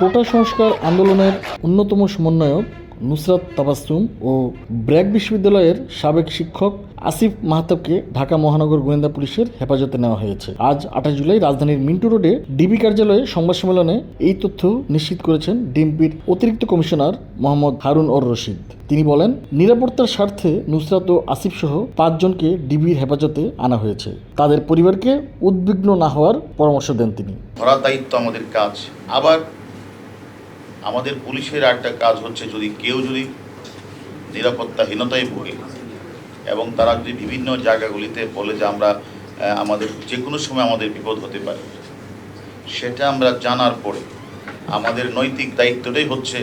কোটা সংস্কার আন্দোলনের অন্যতম সমন্বয়ক নুসরাত তাবাসুম ও ব্র্যাক বিশ্ববিদ্যালয়ের সাবেক শিক্ষক আসিফ মাহতাবকে ঢাকা মহানগর গোয়েন্দা পুলিশের হেফাজতে নেওয়া হয়েছে। আজ আঠাশ জুলাই রাজধানীর মিন্টু রোডে ডিবি কার্যালয়ে সংবাদ সম্মেলনে এই তথ্য নিশ্চিত করেছেন ডিএমপির অতিরিক্ত কমিশনার মোহাম্মদ হারুন অর রশিদ। তিনি বলেন, নিরাপত্তার স্বার্থে নুসরাত ও আসিফ সহ পাঁচজনকে ডিবির হেফাজতে আনা হয়েছে। তাদের পরিবারকে উদ্বিগ্ন না হওয়ার পরামর্শ দেন তিনি। দায়িত্ব আমাদের কাজ। আবার আমাদের পুলিশের একটা কাজ হচ্ছে যদি কেউ যদি নিরাপত্তাহীনতায় ভোগে এবং তারা যদি বিভিন্ন জায়গাগুলিতে বলে যে আমরা আমাদের যে কোনো সময় আমাদের বিপদ হতে পারে, সেটা আমরা জানার পরে আমাদের নৈতিক দায়িত্বটাই হচ্ছে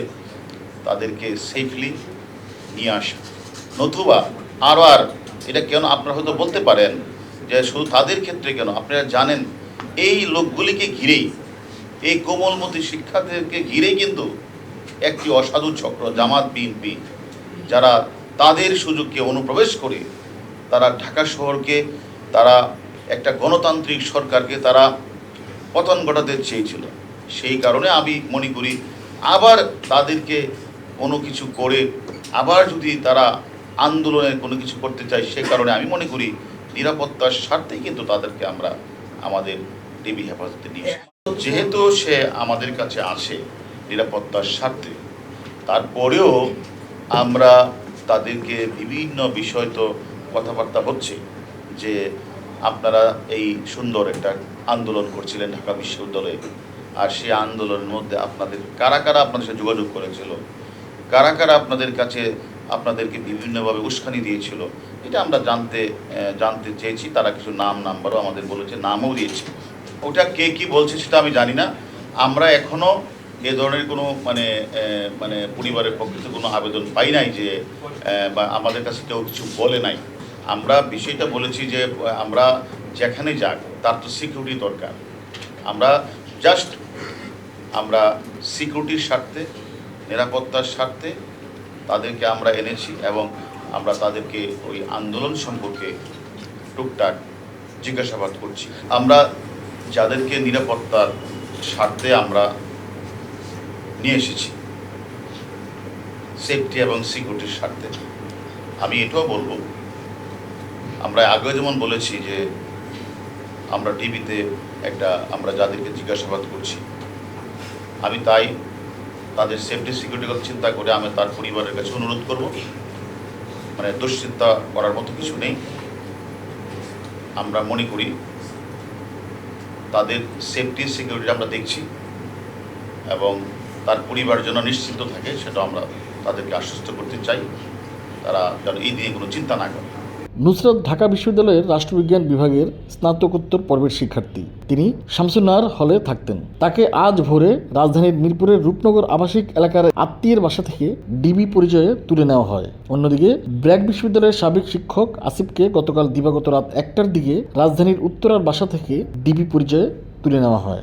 তাদেরকে সেফলি নিয়ে আসা। নতুবা আরও আর, এটা কেন আপনারা হয়তো বলতে পারেন যে শুধু তাদের ক্ষেত্রে কেন, আপনারা জানেন এই লোকগুলিকে ঘিরেই এই কোমলমতি শিক্ষার্থীদেরকে ঘিরেই কিন্তু একটি অসাধু চক্র, জামাত, বিএনপি, যারা তাদের সুযোগকে অনুপ্রবেশ করে তারা ঢাকা শহরকে, তারা একটা গণতান্ত্রিক সরকারকে তারা পতন ঘটাতে চেয়েছিল সেই কারণে আমি মনে করি আবার তাদেরকে কোনো কিছু করে আবার যদি তারা আন্দোলনে কোনো কিছু করতে চায়, সে কারণে আমি মনে করি নিরাপত্তার স্বার্থেই কিন্তু তাদেরকে আমরা আমাদের ডিবি হেফাজতে নিয়ে। যেহেতু সে আমাদের কাছে আসে নিরাপত্তার স্বার্থে, তারপরেও আমরা তাদেরকে বিভিন্ন বিষয় তো কথাবার্তা হচ্ছে যে আপনারা এই সুন্দর একটা আন্দোলন করছিলেন ঢাকা বিশ্ববিদ্যালয়ে। আর সেই আন্দোলনের মধ্যে আপনাদের কারা কারা আপনাদের সাথে যোগাযোগ করেছিল? কারা কারা আপনাদের কাছে আপনাদেরকে বিভিন্নভাবে উস্কানি দিয়েছিল? এটা আমরা জানতে জানতে চেয়েছি। তারা কিছু নাম, নাম্বারও আমাদের বলেছে, নামও দিয়েছে। ওটা কে কি বলছে সেটা আমি জানি না। আমরা এখনও এ ধরনের কোনো মানে মানে পরিবারের পক্ষে থেকে কোনো আবেদন পাই নাই যে বা আমাদের কাছে কেউ কিছু বলে নাই। আমরা বিষয়টা বলেছি যে, আমরা যেখানে যাক, তার তো সিকিউরিটি দরকার। আমরা জাস্ট আমরা সিকিউরিটির স্বার্থে, নিরাপত্তার স্বার্থে তাদেরকে আমরা এনেছি এবং আমরা তাদেরকে ওই আন্দোলন সম্পর্কে টুকটাক জিজ্ঞাসাবাদ করছি। আমরা যাদেরকে নিরাপত্তার স্বার্থে আমরা নিয়ে এসেছি সেফটি এবং সিকিউরিটির স্বার্থে। আমি এটাও বলব, আমরা আগে যেমন বলেছি যে আমরা টিভিতে একটা আমরা যাদেরকে জিজ্ঞাসাবাদ করছি, আমি তাই তাদের সেফটি সিকিউরিটির কথা চিন্তা করে আমি তার পরিবারের কাছে অনুরোধ করব মানে দুশ্চিন্তা করার মতো কিছু নেই। আমরা মনে করি তাদের সেফটি সিকিউরিটি আমরা দেখছি এবং তার পরিবার যেন নিশ্চিন্ত থাকে, সেটা আমরা তাদেরকে আশ্বস্ত করতে চাই। তারা যেন এই নিয়ে কোনো চিন্তা না করে। নুসরাত ঢাকা বিশ্ববিদ্যালয়ের রাষ্ট্রবিজ্ঞান বিভাগের স্নাতকোত্তর পর্বের শিক্ষার্থী। তিনি শামসুনার হলে থাকতেন। তাকে আজ ভোরে রাজধানীর মিরপুরের রূপনগর আবাসিক এলাকার আত্মীয়ের বাসা থেকে ডিবি পরিচয়ে তুলে নেওয়া হয়। অন্যদিকে, ব্র্যাক বিশ্ববিদ্যালয়ের সাবেক শিক্ষক আসিফকে গতকাল দিবাগত রাত একটার দিকে রাজধানীর উত্তরার বাসা থেকে ডিবি পরিচয়ে তুলে নেওয়া হয়।